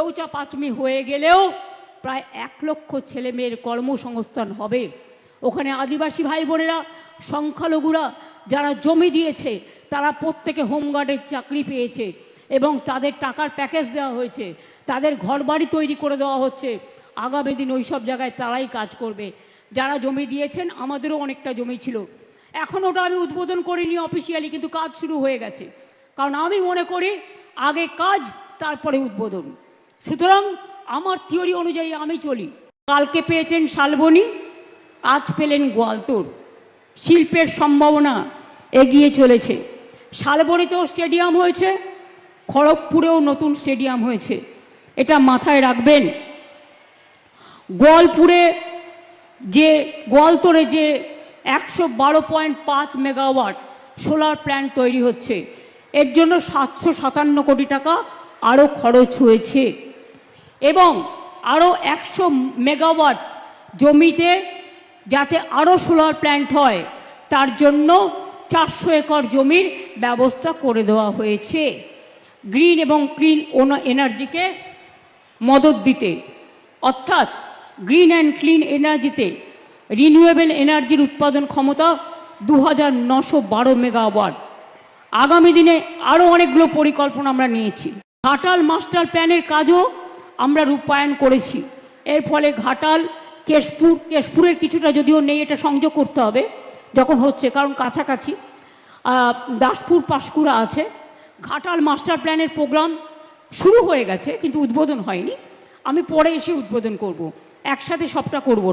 চৌচা পাঁচমি হয়ে গেলেও প্রায় এক লক্ষ ছেলে মেয়ের কর্মসংস্থান হবে। ওখানে আদিবাসী ভাই বোনেরা, সংখ্যালঘুরা যারা জমি দিয়েছে, তারা প্রত্যেকে হোমগার্ডের চাকরি পেয়েছে এবং তাদের টাকার প্যাকেজ দেওয়া হয়েছে। তাদের ঘরবাড়ি তৈরি করে দেওয়া হচ্ছে। আগামী দিন ওই সব জায়গায় তারাই কাজ করবে। যারা জমি দিয়েছেন, আমাদেরও অনেকটা জমি ছিল। এখন ওটা আমি উদ্বোধন করিনি অফিসিয়ালি কিন্তু কাজ শুরু হয়ে গেছে। কারণ আমি মনে করি, আগে কাজ, তারপরে উদ্বোধন। সুতরাং আমার থিওরি অনুযায়ী আমি চলি। কালকে পেয়েছেন শালবনি, আজ পেলেন গোয়ালতোড় শিল্পের সম্ভাবনা এগিয়ে চলেছে। শালবনিতেও স্টেডিয়াম হয়েছে, খড়গপুরেও নতুন স্টেডিয়াম হয়েছে। এটা মাথায় রাখবেন। গোয়ালপুরে যে গোয়ালতোড়ে যে একশো বারো পয়েন্ট পাঁচ মেগাওয়াট সোলার প্ল্যান্ট তৈরি হচ্ছে, এর জন্য সাতশো সাতান্ন কোটি টাকা আরও খরচ হয়েছে। এবং আরও একশো মেগাওয়াট জমিতে যাতে আরও সোলার প্ল্যান্ট হয়, তার জন্য চারশো একর জমির ব্যবস্থা করে দেওয়া হয়েছে। গ্রিন এবং ক্লিন ওন এনার্জিকে মদত দিতে, অর্থাৎ গ্রিন অ্যান্ড ক্লিন এনার্জিতে রিনিউয়েবল এনার্জির উৎপাদন ক্ষমতা দু হাজার নশো বারো মেগাওয়াট। আগামী দিনে আরও অনেকগুলো পরিকল্পনা আমরা নিয়েছি। ঘাটাল মাস্টার প্ল্যানের কাজও আমরা রূপায়ণ করেছি। এর ফলে ঘাটাল, কেশপুর, কেশপুরের কিছুটা যদিও নেই, এটা সংযোগ করতে হবে, যখন হচ্ছে, কারণ কাছাকাছি। দাসপুর পাশকুড়া আছে। ঘাটাল মাস্টার প্ল্যানের প্রোগ্রাম শুরু হয়ে গেছে, কিন্তু উদ্বোধন হয়নি। আমি পরে এসে উদ্বোধন করব। একসাথে সবটা করব।